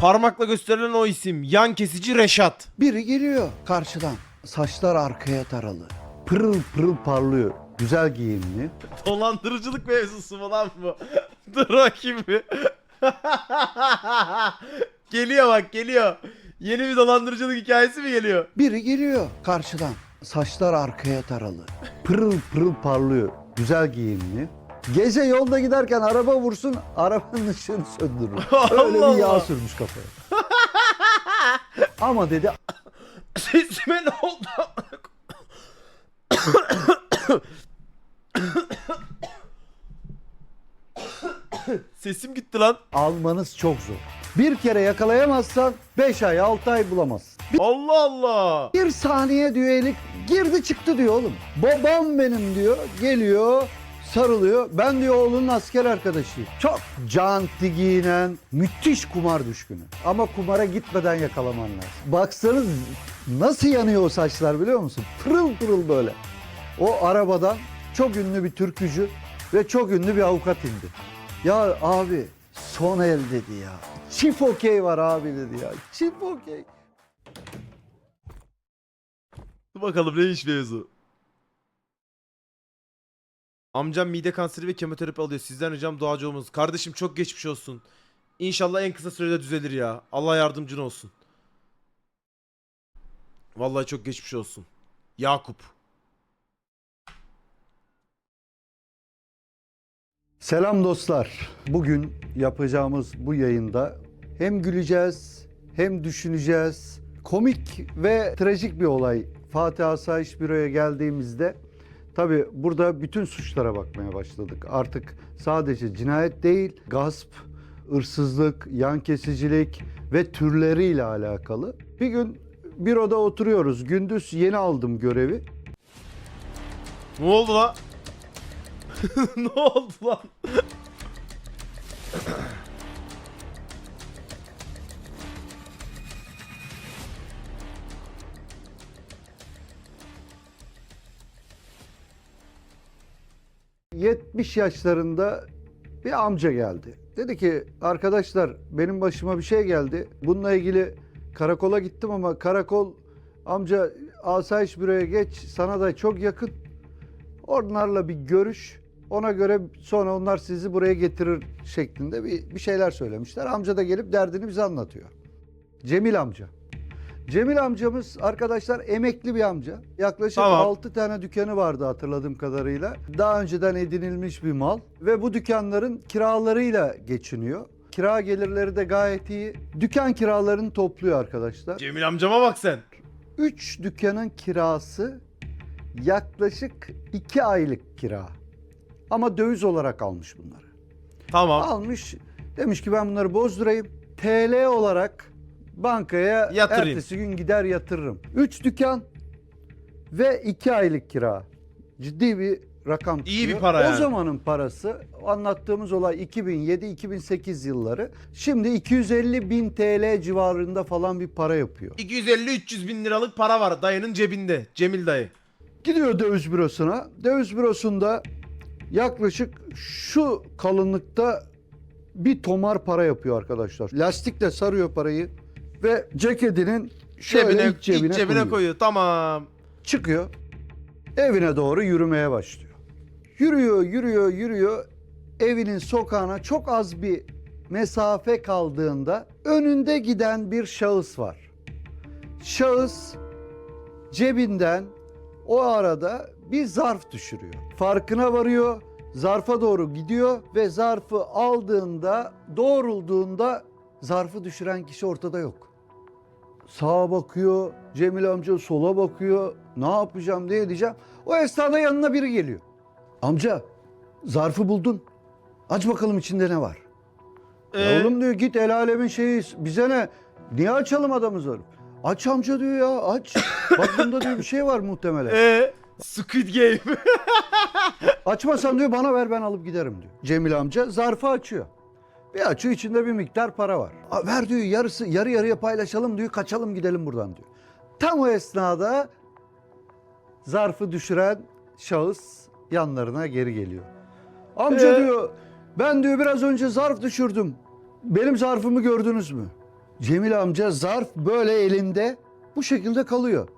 Parmakla gösterilen o isim. Yan kesici Reşat. Biri geliyor karşıdan. Saçlar arkaya taralı. Pırıl pırıl parlıyor. Güzel giyimli. Dolandırıcılık mevzusu mu lan bu? Dur bakayım bir. geliyor bak geliyor. Yeni bir dolandırıcılık hikayesi mi geliyor? Biri geliyor karşıdan. Saçlar arkaya taralı. Pırıl pırıl parlıyor. Güzel giyimli. Gece yolda giderken araba vursun, arabanın ışığını söndürür. Öyle Allah bir yağ Allah. sürmüş kafaya. Ama dedi Sesime ne oldu? Sesim gitti lan. almanız çok zor. Bir kere yakalayamazsan 5 ay 6 ay bulamazsın. Allah Allah. Bir saniye diyor girdi çıktı diyor oğlum. Babam benim diyor geliyor sarılıyor. Ben diyor oğlunun asker arkadaşıyım. Çok canti giyinen müthiş kumar düşkünü. Ama kumara gitmeden yakalaman lazım. Baksanız nasıl yanıyor o saçlar biliyor musun? Pırıl pırıl böyle. O arabadan çok ünlü bir türkücü ve çok ünlü bir avukat indi. Ya abi son el dedi ya. Çift okey var abi dedi ya. Çift okey. Bakalım neymiş mevzu. Amcam mide kanseri ve kemoterapi alıyor. Sizden ricam duacı olmanız. Kardeşim çok geçmiş olsun. İnşallah en kısa sürede düzelir ya. Allah yardımcın olsun. Vallahi çok geçmiş olsun. Yakup. Selam dostlar. Bugün yapacağımız bu yayında hem güleceğiz hem düşüneceğiz. Komik ve trajik bir olay. Fatih Asayiş Büro'ya geldiğimizde tabi burada bütün suçlara bakmaya başladık. Artık sadece cinayet değil, gasp, hırsızlık, yan kesicilik ve türleriyle alakalı. Bir gün büroda oturuyoruz. Gündüz yeni aldım görevi. Ne oldu lan? ne oldu lan? 70 yaşlarında bir amca geldi. Dedi ki arkadaşlar benim başıma bir şey geldi. Bununla ilgili karakola gittim ama karakol amca asayiş büroya geç sana da çok yakın. Onlarla bir görüş. Ona göre sonra onlar sizi buraya getirir şeklinde bir, bir şeyler söylemişler. Amca da gelip derdini bize anlatıyor. Cemil amca. Cemil amcamız arkadaşlar emekli bir amca. Yaklaşık Tamam. 6 tane dükkanı vardı hatırladığım kadarıyla. Daha önceden edinilmiş bir mal ve bu dükkanların kiralarıyla geçiniyor. Kira gelirleri de gayet iyi. Dükkan kiralarını topluyor arkadaşlar. Cemil amcama bak sen. 3 dükkanın kirası yaklaşık 2 aylık kira. Ama döviz olarak almış bunları. Tamam. Almış demiş ki ben bunları bozdurayım. TL olarak bankaya Yatırayım. ertesi gün gider yatırırım. 3 dükkan ve 2 aylık kira. Ciddi bir rakam İyi bir para O yani. zamanın parası anlattığımız olay 2007-2008 yılları. Şimdi 250 bin TL civarında falan bir para yapıyor. 250-300 bin liralık para var dayının cebinde. Cemil dayı. Gidiyor döviz bürosuna. Döviz bürosunda yaklaşık şu kalınlıkta bir tomar para yapıyor arkadaşlar. Lastikle sarıyor parayı ve ceketinin şöyle Cebine, iç cebine, iç cebine koyuyor. koyuyor. Tamam. Çıkıyor. Evine doğru yürümeye başlıyor. Yürüyor, yürüyor, yürüyor. Evinin sokağına çok az bir mesafe kaldığında önünde giden bir şahıs var. Şahıs cebinden o arada bir zarf düşürüyor. Farkına varıyor, zarfa doğru gidiyor ve zarfı aldığında, doğrulduğunda zarfı düşüren kişi ortada yok. Sağa bakıyor, Cemil amca sola bakıyor. Ne yapacağım, ne edeceğim? O esnada yanına biri geliyor. Amca, zarfı buldun. Aç bakalım içinde ne var. Ya Ee, oğlum diyor git el alemin şeyi bize ne? Niye açalım adamı zarf? Aç amca diyor ya aç. Bak bunda diyor bir şey var muhtemelen. ee, Squid Game. Açmasan diyor bana ver ben alıp giderim diyor. Cemil amca zarfı açıyor. Bir açıyor içinde bir miktar para var. "Aa, Ver diyor yarısı yarı yarıya paylaşalım diyor kaçalım gidelim buradan diyor. Tam o esnada zarfı düşüren şahıs yanlarına geri geliyor. Amca Ee? diyor ben diyor biraz önce zarf düşürdüm. Benim zarfımı gördünüz mü? Cemil amca zarf böyle elinde bu şekilde kalıyor.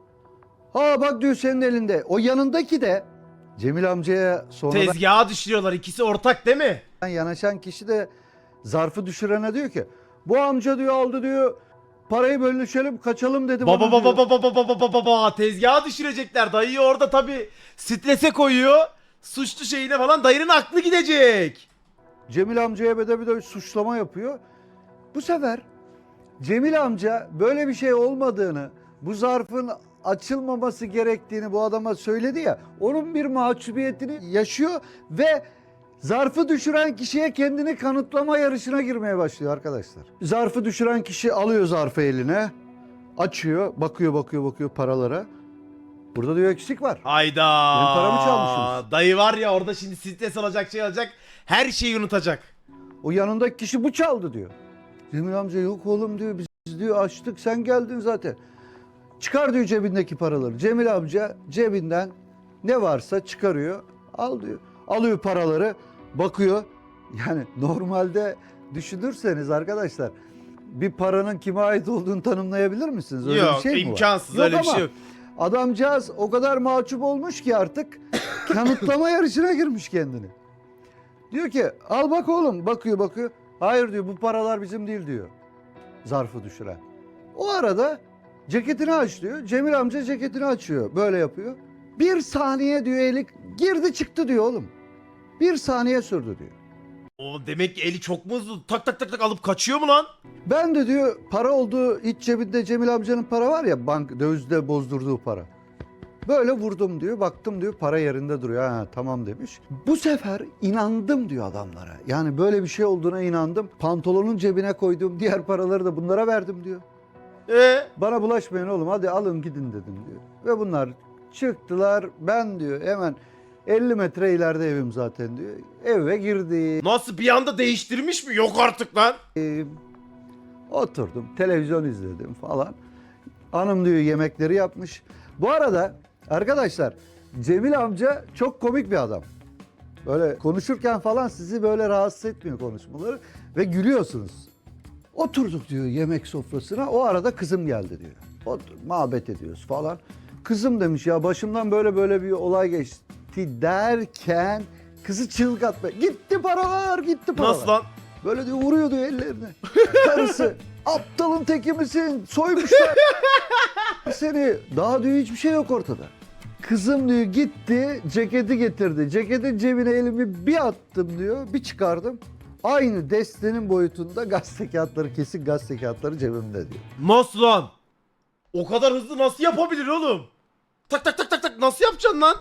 Ha bak diyor senin elinde. O yanındaki de Cemil amcaya sonradan Tezgaha düşürüyorlar. İkisi ortak değil mi? yanaşan kişi de zarfı düşürene diyor ki bu amca diyor aldı diyor parayı bölüşelim kaçalım dedi Baba baba baba baba baba baba baba tezgaha düşürecekler. Dayıyı orada tabi strese koyuyor. Suçlu şeyine falan dayının aklı gidecek. Cemil amcaya bir de bir de suçlama yapıyor. Bu sefer Cemil amca böyle bir şey olmadığını, bu zarfın açılmaması gerektiğini bu adama söyledi ya. Onun bir mahcubiyetini yaşıyor ve zarfı düşüren kişiye kendini kanıtlama yarışına girmeye başlıyor arkadaşlar. Zarfı düşüren kişi alıyor zarfı eline, açıyor, bakıyor bakıyor bakıyor paralara. Burada diyor eksik var. Hayda. Benim paramı çalmışsınız. Dayı var ya orada şimdi stres alacak şey alacak. Her şeyi unutacak. O yanındaki kişi bu çaldı diyor. Cemil amca yok oğlum diyor biz diyor açtık sen geldin zaten. Çıkar diyor cebindeki paraları. Cemil amca cebinden ne varsa çıkarıyor. Al diyor. Alıyor paraları bakıyor. Yani normalde düşünürseniz arkadaşlar bir paranın kime ait olduğunu tanımlayabilir misiniz? Öyle yok bir şey mi var? imkansız Yok öyle bir ama şey yok. Adamcağız o kadar mahcup olmuş ki artık kanıtlama yarışına girmiş kendini. Diyor ki al bak oğlum bakıyor bakıyor. Hayır diyor bu paralar bizim değil diyor. Zarfı düşüren. O arada ceketini aç diyor. Cemil amca ceketini açıyor. Böyle yapıyor. Bir saniye diyor eli girdi çıktı diyor oğlum. Bir saniye sürdü diyor. O demek ki eli çok mu hızlı? Tak tak tak tak alıp kaçıyor mu lan? Ben de diyor para olduğu iç cebinde Cemil amcanın para var ya bank dövizde bozdurduğu para. Böyle vurdum diyor baktım diyor para yerinde duruyor. Ha tamam demiş. Bu sefer inandım diyor adamlara. Yani böyle bir şey olduğuna inandım. Pantolonun cebine koyduğum diğer paraları da bunlara verdim diyor. Ee? Bana bulaşmayın oğlum hadi alın gidin dedim diyor. Ve bunlar çıktılar ben diyor hemen 50 metre ileride evim zaten diyor. Eve girdi. Nasıl bir anda değiştirmiş mi? Yok artık lan. Ee, oturdum televizyon izledim falan. Hanım diyor yemekleri yapmış. Bu arada arkadaşlar Cemil amca çok komik bir adam. Böyle konuşurken falan sizi böyle rahatsız etmiyor konuşmaları ve gülüyorsunuz. Oturduk diyor yemek sofrasına. O arada kızım geldi diyor. Otur, muhabbet ediyoruz falan. Kızım demiş ya başımdan böyle böyle bir olay geçti derken kızı çığlık atma. Gitti paralar gitti paralar. Nasıl lan? Böyle diyor vuruyor diyor ellerine. Karısı aptalın teki misin? Soymuşlar. Seni daha diyor hiçbir şey yok ortada. Kızım diyor gitti ceketi getirdi. Ceketin cebine elimi bir attım diyor bir çıkardım. Aynı destenin boyutunda gazete kağıtları kesin gazete kağıtları cebimde diyor. Nasıl lan? O kadar hızlı nasıl yapabilir oğlum? Tak tak tak tak tak nasıl yapacaksın lan?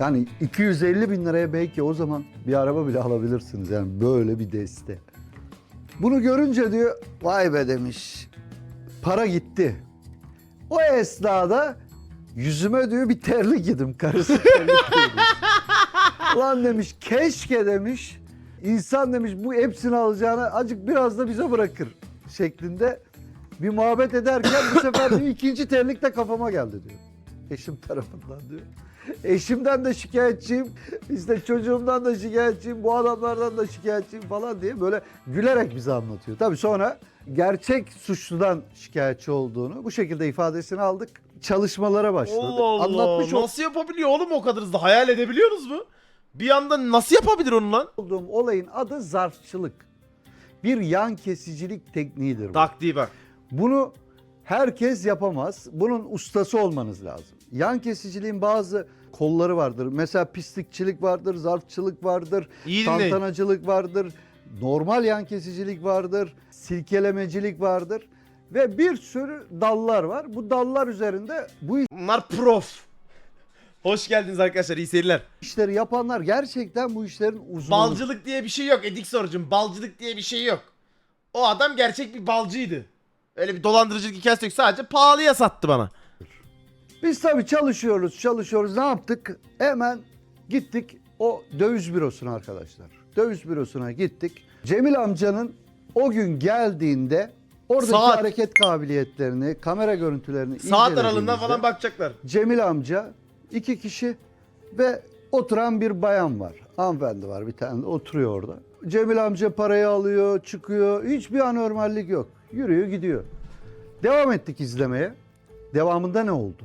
Yani 250 bin liraya belki o zaman bir araba bile alabilirsiniz. Yani böyle bir deste. Bunu görünce diyor vay be demiş. Para gitti. O esnada yüzüme diyor bir terlik yedim. Karısı terlik giydi. Ulan demiş keşke demiş. insan demiş bu hepsini alacağına acık biraz da bize bırakır şeklinde bir muhabbet ederken bu sefer diyor ikinci terlik de kafama geldi diyor. Eşim tarafından diyor. Eşimden de şikayetçiyim, işte çocuğumdan da şikayetçiyim, bu adamlardan da şikayetçiyim falan diye böyle gülerek bize anlatıyor. Tabii sonra gerçek suçludan şikayetçi olduğunu bu şekilde ifadesini aldık. Çalışmalara başladı. Allah Allah. Anlatmış nasıl yapabiliyor oğlum o kadar hızlı? Hayal edebiliyoruz mu? Bir anda nasıl yapabilir onu lan? olduğum olayın adı zarfçılık. Bir yan kesicilik tekniğidir bu. Taktiği bak. Bunu herkes yapamaz. Bunun ustası olmanız lazım. Yan kesiciliğin bazı kolları vardır. Mesela pislikçilik vardır, zarfçılık vardır, İyi dinleyin. tantanacılık vardır, normal yan kesicilik vardır, silkelemecilik vardır ve bir sürü dallar var. Bu dallar üzerinde bu Bunlar prof. Hoş geldiniz arkadaşlar iyi seyirler. işleri yapanlar gerçekten bu işlerin uzmanı. Balcılık diye bir şey yok Edik sorucum. Balcılık diye bir şey yok. O adam gerçek bir balcıydı. Öyle bir dolandırıcılık hikayesi yok. Sadece pahalıya sattı bana. Biz tabii çalışıyoruz, çalışıyoruz. Ne yaptık? Hemen gittik o döviz bürosuna arkadaşlar. Döviz bürosuna gittik. Cemil amcanın o gün geldiğinde oradaki Saat. hareket kabiliyetlerini, kamera görüntülerini Saat aralığından falan bakacaklar. Cemil amca, iki kişi ve oturan bir bayan var. Hanımefendi var bir tane de oturuyor orada. Cemil amca parayı alıyor, çıkıyor. Hiçbir anormallik yok. Yürüyor gidiyor. Devam ettik izlemeye. Devamında ne oldu?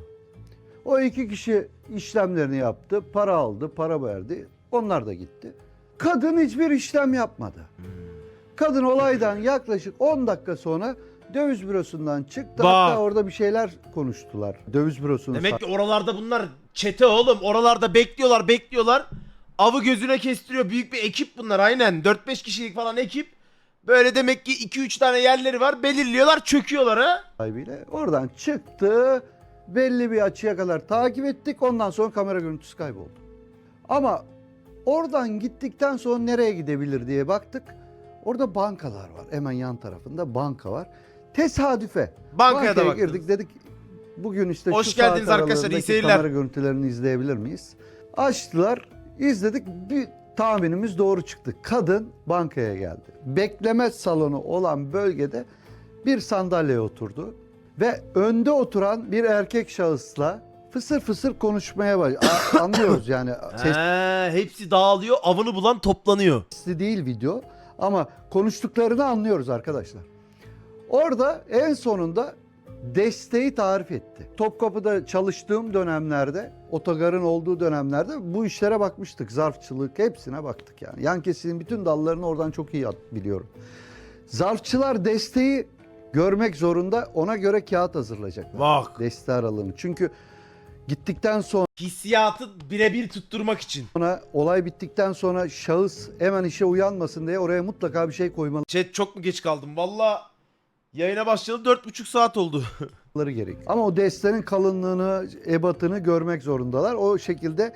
O iki kişi işlemlerini yaptı, para aldı, para verdi. Onlar da gitti. Kadın hiçbir işlem yapmadı. Kadın olaydan yaklaşık 10 dakika sonra döviz bürosundan çıktı. Bak. Hatta orada bir şeyler konuştular. Döviz bürosunun Demek ki oralarda bunlar çete oğlum. Oralarda bekliyorlar bekliyorlar. Avı gözüne kestiriyor. Büyük bir ekip bunlar aynen. 4-5 kişilik falan ekip. Böyle demek ki 2-3 tane yerleri var. Belirliyorlar çöküyorlar ha. sahibiyle. Oradan çıktı. Belli bir açıya kadar takip ettik. Ondan sonra kamera görüntüsü kayboldu. Ama oradan gittikten sonra nereye gidebilir diye baktık. Orada bankalar var. Hemen yan tarafında banka var. Tesadüfe. Bankaya da bankaya baktınız. girdik dedik. Bugün işte Hoş şu geldiniz saat arkadaşlar, iyi seyirler. Kamera görüntülerini izleyebilir miyiz? Açtılar. izledik. Bir tahminimiz doğru çıktı. Kadın bankaya geldi. Bekleme salonu olan bölgede bir sandalyeye oturdu ve önde oturan bir erkek şahısla fısır fısır konuşmaya başladı. Anlıyoruz yani. He, hepsi dağılıyor. Avını bulan toplanıyor. Sesli değil video ama konuştuklarını anlıyoruz arkadaşlar. Orada en sonunda desteği tarif etti. Topkapı'da çalıştığım dönemlerde, otogarın olduğu dönemlerde bu işlere bakmıştık. Zarfçılık hepsine baktık yani. Yan kesinin bütün dallarını oradan çok iyi biliyorum. Zarfçılar desteği görmek zorunda ona göre kağıt hazırlayacaklar. Bak. Deste aralığını. Çünkü gittikten sonra Hissiyatı birebir tutturmak için. Olay bittikten sonra şahıs hemen işe uyanmasın diye oraya mutlaka bir şey koymaları Chat çok mu geç kaldım? Valla yayına başlayalı 4,5 saat oldu. gerek. Ama o destenin kalınlığını, ebatını görmek zorundalar. O şekilde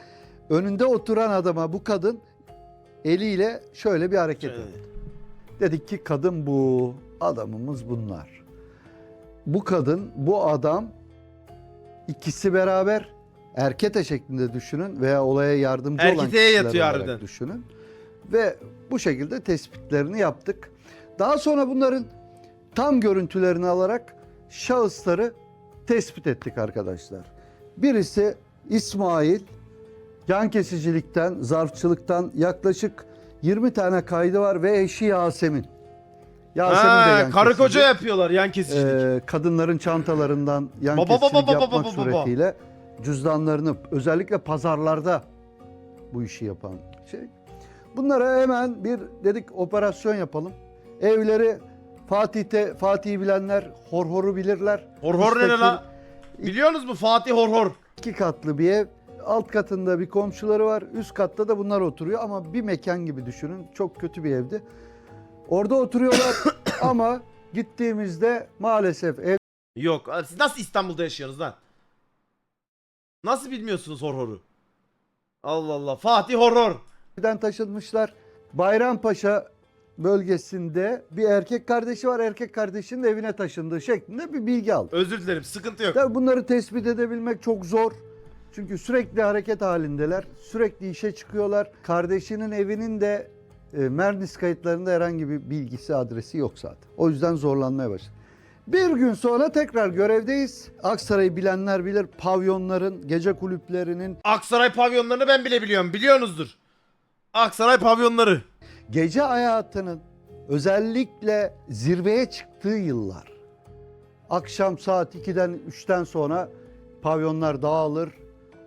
önünde oturan adama bu kadın eliyle şöyle bir hareket etti. Dedik ki kadın bu, adamımız bunlar. Bu kadın, bu adam ikisi beraber erkete şeklinde düşünün veya olaya yardımcı olan Erketeye kişiler yatıyor olarak harbiden. düşünün. Ve bu şekilde tespitlerini yaptık. Daha sonra bunların tam görüntülerini alarak şahısları tespit ettik arkadaşlar. Birisi İsmail, yan kesicilikten, zarfçılıktan yaklaşık 20 tane kaydı var ve eşi Yasemin. Yasemin de Ha, yan karı koca yapıyorlar yan kesicilik. Ee, kadınların çantalarından yan Baba, baba, kesicilik baba, yapmak baba, baba. suretiyle cüzdanlarını özellikle pazarlarda bu işi yapan şey. Bunlara hemen bir dedik operasyon yapalım. Evleri Fatih'te Fatih'i bilenler horhoru bilirler. Horhor ne Müstakil la? Biliyorsunuz mu Fatih Horhor? iki katlı bir ev. Alt katında bir komşuları var. Üst katta da bunlar oturuyor ama bir mekan gibi düşünün. Çok kötü bir evdi. Orada oturuyorlar ama gittiğimizde maalesef ev Yok. Siz nasıl İstanbul'da yaşıyorsunuz lan? Nasıl bilmiyorsunuz Horhor'u? Allah Allah. Fatih Horhor. Evden taşınmışlar. Bayrampaşa bölgesinde bir erkek kardeşi var. Erkek kardeşinin evine taşındığı şeklinde bir bilgi aldı. Özür dilerim. Sıkıntı yok. Tabii bunları tespit edebilmek çok zor. Çünkü sürekli hareket halindeler. Sürekli işe çıkıyorlar. Kardeşinin evinin de e, Mernis kayıtlarında herhangi bir bilgisi, adresi yok zaten. O yüzden zorlanmaya başladı. Bir gün sonra tekrar görevdeyiz. Aksaray'ı bilenler bilir. Pavyonların, gece kulüplerinin, Aksaray pavyonlarını ben bile biliyorum. Biliyorsunuzdur. Aksaray pavyonları. gece hayatının özellikle zirveye çıktığı yıllar. Akşam saat 2'den 3'ten sonra pavyonlar dağılır.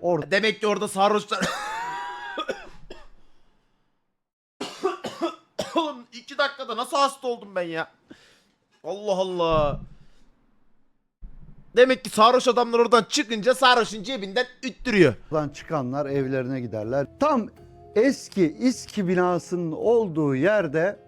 Orada Demek ki orada sarhoşlar... Oğlum iki dakikada nasıl hasta oldum ben ya? Allah Allah. Demek ki sarhoş adamlar oradan çıkınca sarhoşun cebinden üttürüyor. Buradan çıkanlar evlerine giderler. Tam eski İSKİ binasının olduğu yerde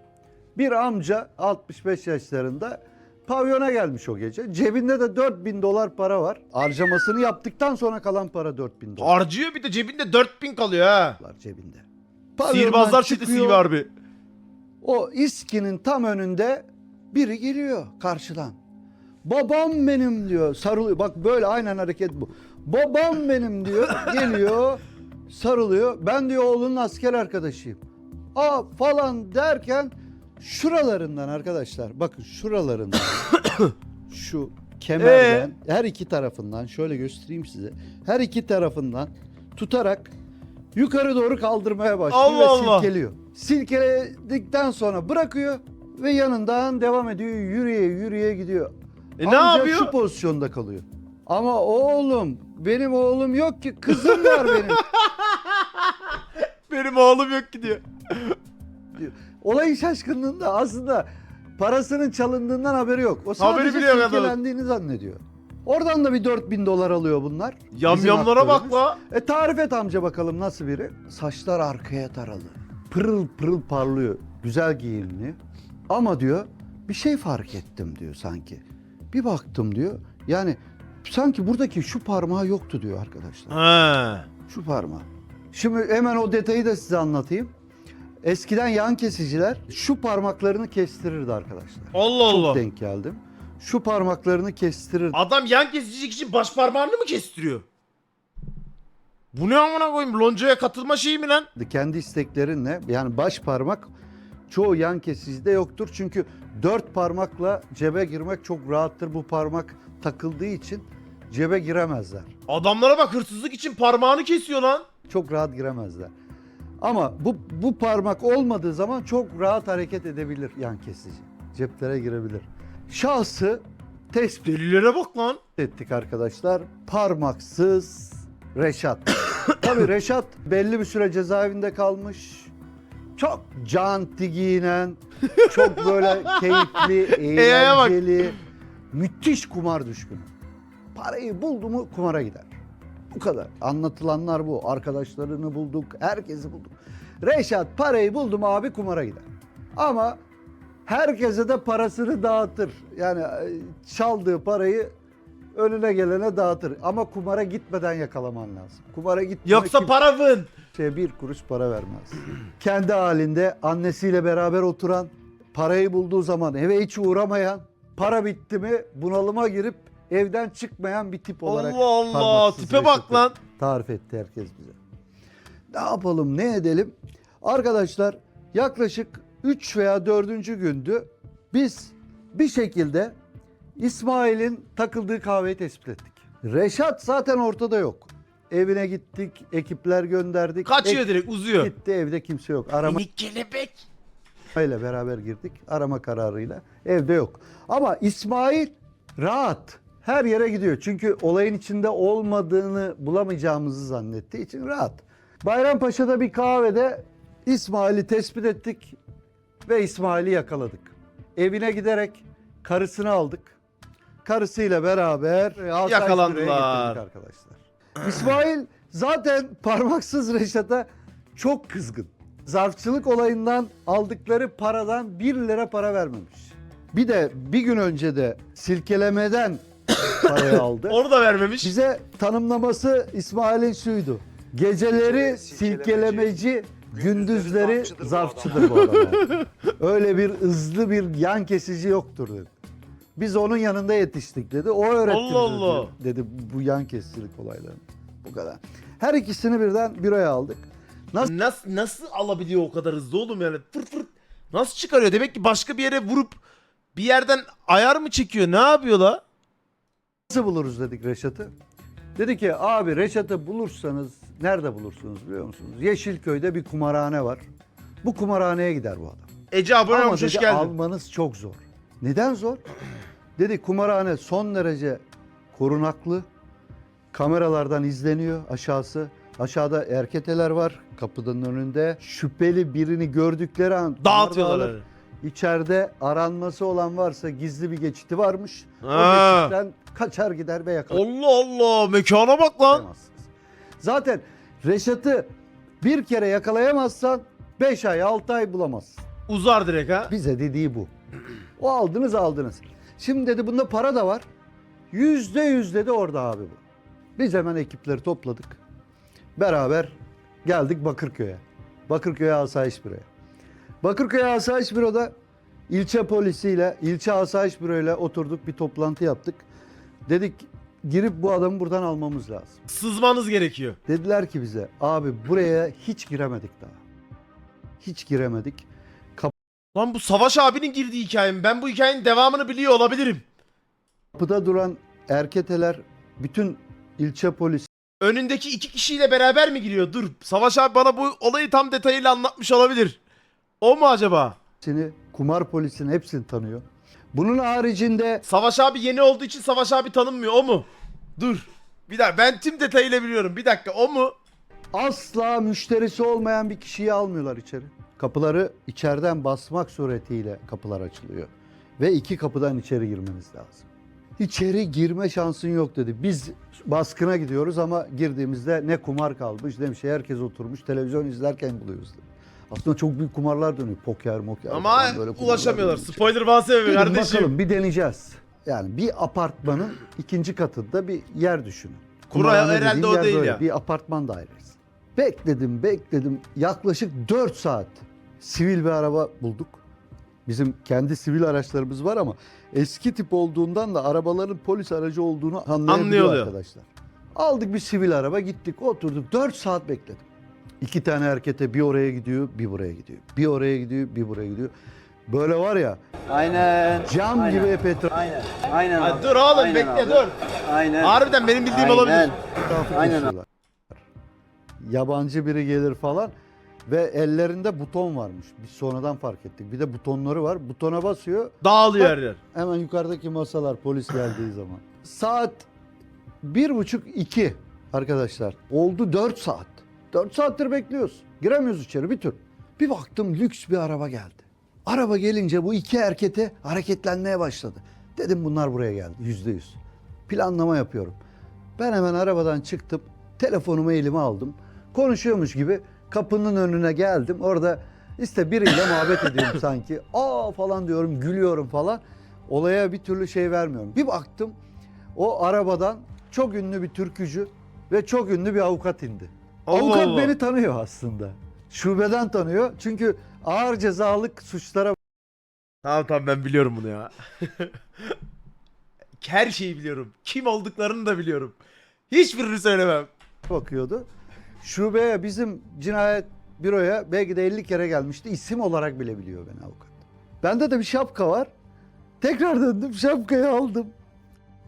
bir amca 65 yaşlarında pavyona gelmiş o gece. Cebinde de 4000 dolar para var. Harcamasını yaptıktan sonra kalan para 4000 dolar Harcıyor bir de cebinde 4000 kalıyor ha. cebinde. Sihirbazlar Pavyondan çetesi çıkıyor. gibi harbi. O İSKİ'nin tam önünde biri geliyor karşıdan. Babam benim diyor sarılıyor. Bak böyle aynen hareket bu. Babam benim diyor geliyor sarılıyor. Ben diyor oğlunun asker arkadaşıyım. Aa falan derken şuralarından arkadaşlar bakın şuralarından şu kemerden her iki tarafından şöyle göstereyim size. Her iki tarafından tutarak yukarı doğru kaldırmaya başlıyor Allah ve Allah. silkeliyor. Silkeledikten sonra bırakıyor ve yanından devam ediyor. Yürüye yürüye gidiyor. E ne yapıyor? şu pozisyonda kalıyor. Ama oğlum, benim oğlum yok ki. Kızım var benim. Benim oğlum yok ki diyor. Olayın şaşkınlığında aslında parasının çalındığından haberi yok. O sadece Haberi bile yok adamın. silkelendiğini zannediyor. Oradan da bir 4000 dolar alıyor bunlar. Bizim Yamyamlara bak la. E tarif et amca bakalım nasıl biri? Saçlar arkaya taralı. Pırıl pırıl parlıyor. Güzel giyimli. Ama diyor bir şey fark ettim diyor sanki. Bir baktım diyor. Yani sanki buradaki şu parmağı yoktu diyor arkadaşlar. Ha. Şu parmağı. Şimdi hemen o detayı da size anlatayım. Eskiden yan kesiciler şu parmaklarını kestirirdi arkadaşlar. Allah Çok Allah. denk geldim. Şu parmaklarını kestirirdi. Adam yan kesicilik için baş parmağını mı kestiriyor? Bu ne amına koyayım? Loncaya katılma şeyi mi lan? kendi isteklerinle yani baş parmak çoğu yan kesicide yoktur. Çünkü dört parmakla cebe girmek çok rahattır. Bu parmak takıldığı için cebe giremezler. Adamlara bak hırsızlık için parmağını kesiyor lan. Çok rahat giremezler. Ama bu, bu parmak olmadığı zaman çok rahat hareket edebilir yan kesici. Ceplere girebilir. Şahsı tespit Delilere bak lan. ettik arkadaşlar. Parmaksız Reşat. Tabii Reşat belli bir süre cezaevinde kalmış. Çok canti giyinen, çok böyle keyifli, bak. eğlenceli, müthiş kumar düşkünü. Parayı buldu mu kumara gider. Bu kadar. Anlatılanlar bu. Arkadaşlarını bulduk, herkesi bulduk. Reşat parayı buldu mu abi kumara gider. Ama herkese de parasını dağıtır. Yani e, çaldığı parayı önüne gelene dağıtır. Ama kumara gitmeden yakalaman lazım. Kumara gitmeden Yoksa kim- para vın. kimseye bir kuruş para vermez. Kendi halinde annesiyle beraber oturan, parayı bulduğu zaman eve hiç uğramayan, para bitti mi bunalıma girip evden çıkmayan bir tip olarak Allah Allah. parmaksız Tipe bak lan. tarif etti herkes bize. Ne yapalım, ne edelim? Arkadaşlar yaklaşık 3 veya 4. gündü. Biz bir şekilde İsmail'in takıldığı kahveyi tespit ettik. Reşat zaten ortada yok. Evine gittik, ekipler gönderdik. Kaçıyor Ek- direkt uzuyor. Gitti evde kimse yok. Arama Minik kelebek. ile beraber girdik. Arama kararıyla. Evde yok. Ama İsmail rahat. Her yere gidiyor. Çünkü olayın içinde olmadığını bulamayacağımızı zannettiği için rahat. Bayrampaşa'da bir kahvede İsmail'i tespit ettik ve İsmail'i yakaladık. Evine giderek karısını aldık. Karısıyla beraber Asayiş Yakalandılar. Arkadaşlar. İsmail zaten parmaksız Reşat'a çok kızgın. Zarfçılık olayından aldıkları paradan 1 lira para vermemiş. Bir de bir gün önce de silkelemeden parayı aldı. Onu da vermemiş. Bize tanımlaması İsmail'in şuydu. Geceleri silkelemeci, gündüzleri zarfçıdır bu adam. Öyle bir hızlı bir yan kesici yoktur dedi. Biz onun yanında yetiştik dedi. O öğretti Allah bize Allah. dedi, dedi bu yan kesicilik olaylarını. Bu kadar. Her ikisini birden büroya aldık. Nasıl Nasıl nasıl alabiliyor o kadar hızlı oğlum yani? Fırt fırt. Nasıl çıkarıyor? Demek ki başka bir yere vurup bir yerden ayar mı çekiyor? Ne yapıyor la? Nasıl buluruz dedik Reşat'ı. Dedi ki abi Reşat'ı bulursanız nerede bulursunuz biliyor musunuz? Yeşilköy'de bir kumarhane var. Bu kumarhaneye gider bu adam. Ece abone Ama olmuş hoş dedi geldin. almanız çok zor. Neden zor? Dedi kumarhane son derece korunaklı. Kameralardan izleniyor aşağısı. Aşağıda erketeler var kapının önünde. Şüpheli birini gördükleri an Dağıtıyorlar. kumarda alır. İçeride aranması olan varsa gizli bir geçiti varmış. O Ha. geçitten kaçar gider ve yakalar. Allah Allah mekana bak lan. Zaten Reşat'ı bir kere yakalayamazsan 5 ay 6 ay bulamazsın. Uzar direkt ha. Bize dediği bu. O aldınız aldınız. Şimdi dedi bunda para da var. Yüzde yüz dedi orada abi bu. Biz hemen ekipleri topladık. Beraber geldik Bakırköy'e. Bakırköy'e Asayiş Büro'ya. Bakırköy Asayiş Büro'da ilçe polisiyle, ilçe Asayiş Büro'yla oturduk bir toplantı yaptık. Dedik girip bu adamı buradan almamız lazım. Sızmanız gerekiyor. Dediler ki bize abi buraya hiç giremedik daha. Hiç giremedik. Lan bu Savaş abinin girdiği hikaye mi? Ben bu hikayenin devamını biliyor olabilirim. Kapıda duran erketeler bütün ilçe polisi Önündeki iki kişiyle beraber mi giriyor? Dur. Savaş abi bana bu olayı tam detayıyla anlatmış olabilir. O mu acaba? Seni kumar polisinin hepsini tanıyor. Bunun haricinde Savaş abi yeni olduğu için Savaş abi tanınmıyor o mu? Dur. Bir dakika ben tüm detayıyla biliyorum. Bir dakika o mu? asla müşterisi olmayan bir kişiyi almıyorlar içeri. Kapıları içeriden basmak suretiyle kapılar açılıyor. Ve iki kapıdan içeri girmeniz lazım. İçeri girme şansın yok dedi. Biz baskına gidiyoruz ama girdiğimizde ne kumar kalmış ne bir şey. Herkes oturmuş televizyon izlerken buluyoruz dedi. Aslında çok büyük kumarlar dönüyor. Poker, moker. Ama falan böyle kumarlar ulaşamıyorlar. dönüyor. Spoiler bahsetme Dedim kardeşim. bakalım bir deneyeceğiz. Yani bir apartmanın ikinci katında bir yer düşünün. Kura Kumarhane herhalde dediğim o yer değil böyle, ya. Bir apartman dairesi. Bekledim bekledim yaklaşık 4 saat sivil bir araba bulduk. Bizim kendi sivil araçlarımız var ama eski tip olduğundan da arabaların polis aracı olduğunu anlayabiliyor Anlıyor. arkadaşlar. Aldık bir sivil araba gittik oturduk 4 saat bekledim. İki tane erkete bir oraya gidiyor bir buraya gidiyor. Bir oraya gidiyor bir buraya gidiyor. Böyle var ya Aynen. cam aynen. gibi petrol Aynen. Aynen. Ha, abi. dur oğlum Aynen bekle abi. dur. Aynen. Harbiden benim bildiğim Aynen. olabilir. etrafı Aynen kesiyorlar. Yabancı biri gelir falan ve ellerinde buton varmış. Biz sonradan fark ettik. Bir de butonları var. Butona basıyor. Dağılıyor her yer. Hemen yukarıdaki masalar polis geldiği zaman. Saat bir buçuk iki arkadaşlar. Oldu dört saat. Dört saattir bekliyoruz. Giremiyoruz içeri bir tür. Bir baktım lüks bir araba geldi. Araba gelince bu iki erkete hareketlenmeye başladı. Dedim bunlar buraya geldi yüzde yüz. Planlama yapıyorum. Ben hemen arabadan çıktım. Telefonumu elime aldım. Konuşuyormuş gibi kapının önüne geldim. Orada işte biriyle muhabbet ediyorum sanki. Aa falan diyorum, gülüyorum falan. Olaya bir türlü şey vermiyorum. Bir baktım o arabadan çok ünlü bir türkücü ve çok ünlü bir avukat indi. Allah avukat Allah. beni tanıyor aslında. Şubeden tanıyor. Çünkü ağır cezalık suçlara Tamam tamam ben biliyorum bunu ya. her şeyi biliyorum. Kim olduklarını da biliyorum. Hiçbirini söylemem. bakıyordu. Şubeye bizim cinayet büroya belki de 50 kere gelmişti. İsim olarak bile biliyor beni avukat. Bende de bir şapka var. Tekrar döndüm şapkayı aldım.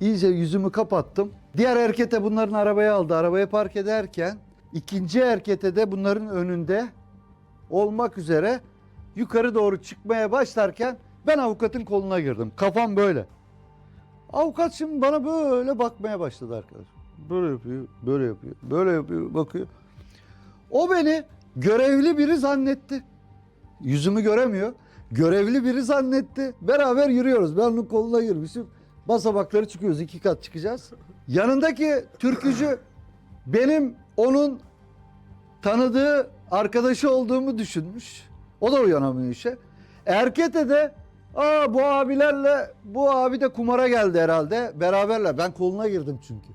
İyice yüzümü kapattım. Diğer erkete bunların arabaya aldı. Arabaya park ederken ikinci erkete de bunların önünde olmak üzere yukarı doğru çıkmaya başlarken ben avukatın koluna girdim. Kafam böyle. Avukat şimdi bana böyle bakmaya başladı arkadaş. Böyle yapıyor, böyle yapıyor, böyle yapıyor, bakıyor. O beni görevli biri zannetti. Yüzümü göremiyor. Görevli biri zannetti. Beraber yürüyoruz. Ben onun koluna girmişim. Basamakları çıkıyoruz. iki kat çıkacağız. Yanındaki türkücü benim onun tanıdığı arkadaşı olduğumu düşünmüş. O da uyanamıyor işe. Erkete de aa bu abilerle bu abi de kumara geldi herhalde. Beraberler. Ben koluna girdim çünkü.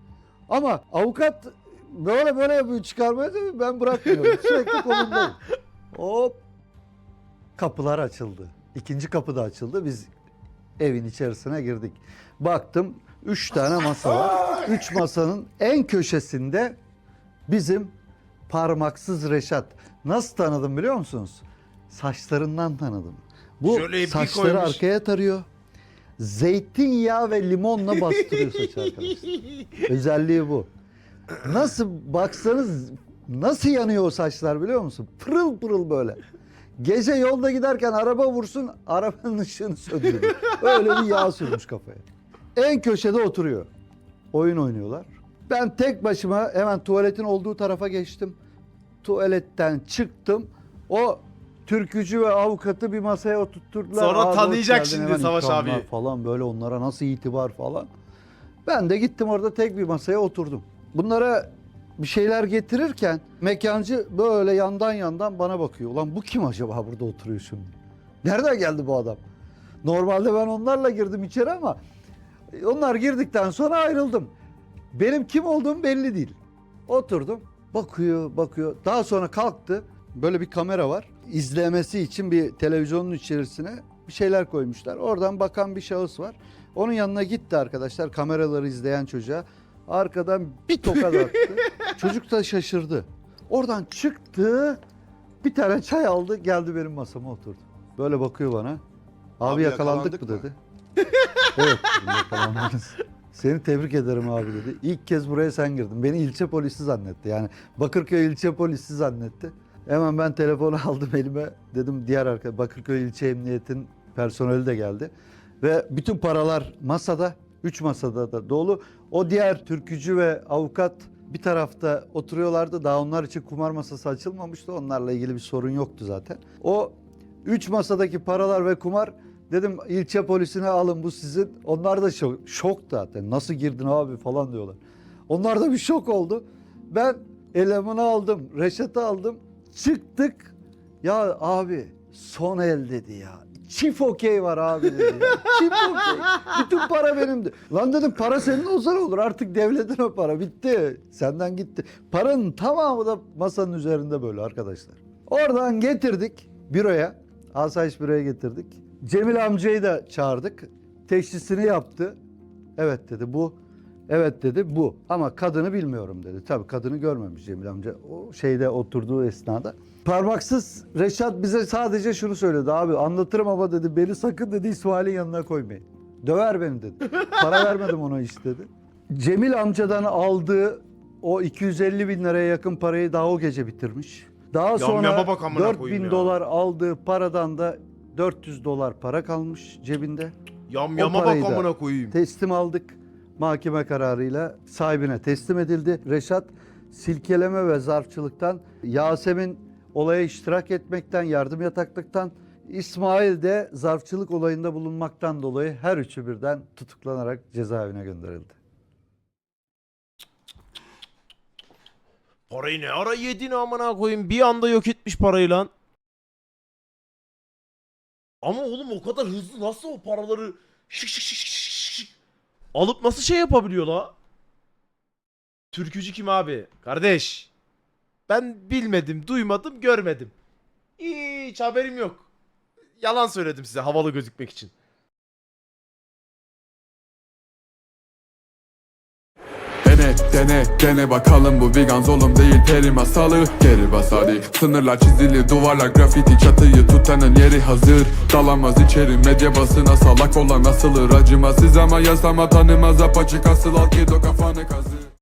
Ama avukat böyle böyle yapıyor çıkarmaya da ben bırakmıyorum. Sürekli kolundayım. Hop. Kapılar açıldı. İkinci kapı da açıldı. Biz evin içerisine girdik. Baktım üç tane masa var. Üç masanın en köşesinde bizim parmaksız Reşat. Nasıl tanıdım biliyor musunuz? Saçlarından tanıdım. Bu Şöyle saçları koymuş. arkaya tarıyor. Zeytinyağı ve limonla bastırıyor saçı arkadaşlar. Özelliği bu. Nasıl baksanız nasıl yanıyor o saçlar biliyor musun? Pırıl pırıl böyle. Gece yolda giderken araba vursun arabanın ışığını söndürür. Öyle bir yağ sürmüş kafaya. En köşede oturuyor. Oyun oynuyorlar. Ben tek başıma hemen tuvaletin olduğu tarafa geçtim. Tuvaletten çıktım. O türkücü ve avukatı bir masaya oturtturdular. Sonra Abi tanıyacak şimdi hemen Savaş abi. Falan böyle onlara nasıl itibar falan. Ben de gittim orada tek bir masaya oturdum. Bunlara bir şeyler getirirken mekancı böyle yandan yandan bana bakıyor. Ulan bu kim acaba burada oturuyor şimdi? Nereden geldi bu adam? Normalde ben onlarla girdim içeri ama onlar girdikten sonra ayrıldım. Benim kim olduğum belli değil. Oturdum. Bakıyor, bakıyor. Daha sonra kalktı. Böyle bir kamera var. İzlemesi için bir televizyonun içerisine bir şeyler koymuşlar. Oradan bakan bir şahıs var. Onun yanına gitti arkadaşlar kameraları izleyen çocuğa. Arkadan bir tokat attı. Çocuk da şaşırdı. Oradan çıktı. Bir tane çay aldı. Geldi benim masama oturdu. Böyle bakıyor bana. Abi, Abi yakalandık, yakalandık mı dedi. evet yakalandınız. Seni tebrik ederim abi dedi. İlk kez buraya sen girdin. Beni ilçe polisi zannetti. Yani Bakırköy ilçe polisi zannetti. Hemen ben telefonu aldım elime. Dedim diğer arka Bakırköy ilçe emniyetin personeli de geldi. Ve bütün paralar masada. Üç masada da dolu. O diğer türkücü ve avukat bir tarafta oturuyorlardı. Daha onlar için kumar masası açılmamıştı. Onlarla ilgili bir sorun yoktu zaten. O üç masadaki paralar ve kumar dedim ilçe polisine alın bu sizin. Onlar da şok, şok zaten. Nasıl girdin abi falan diyorlar. Onlar da bir şok oldu. Ben elemanı aldım, Reşat'ı aldım. Çıktık. Ya abi son el dedi ya. Çift okey var abi dedi ya. Çift okey. Bütün para benimdi. Lan dedim para senin olsa ne olur artık devletin o para bitti. Senden gitti. Paranın tamamı da masanın üzerinde böyle arkadaşlar. Oradan getirdik büroya. Asayiş büroya getirdik. Cemil amcayı da çağırdık. Teşhisini yaptı. Evet dedi bu. Evet dedi bu. Ama kadını bilmiyorum dedi. Tabii kadını görmemiş Cemil amca. O şeyde oturduğu esnada. Parmaksız Reşat bize sadece şunu söyledi. Abi anlatırım ama dedi beni sakın dedi İsmail'in yanına koymayın. Döver beni dedi. Para vermedim ona hiç dedi. Cemil amcadan aldığı o 250 bin liraya yakın parayı daha o gece bitirmiş. Daha sonra yaba bak amına 4 koyayım bin ya. dolar aldığı paradan da 400 dolar para kalmış cebinde. Yam yama parayı bak da amına koyayım. Teslim aldık. Mahkeme kararıyla sahibine teslim edildi. Reşat silkeleme ve zarfçılıktan, Yasemin olaya iştirak etmekten, yardım yataklıktan, İsmail de zarfçılık olayında bulunmaktan dolayı her üçü birden tutuklanarak cezaevine gönderildi. Parayı ne ara yedin amına koyayım. Bir anda yok etmiş parayı lan. Ama oğlum o kadar hızlı nasıl o paraları şık şık şık şık şık şık alıp nasıl şey yapabiliyor la? Türkücü kim abi? Kardeş. Ben bilmedim, duymadım, görmedim. Hiç haberim yok. Yalan söyledim size havalı gözükmek için. Dene dene bakalım bu vegan oğlum değil peri masalı. Geri bas hadi. Sınırlar çizili duvarlar grafiti çatıyı tutanın yeri hazır. Dalamaz içeri medya basına salak olan asılır. Acımasız ama yasama tanımaz apaçık asıl al ki kafanı kazır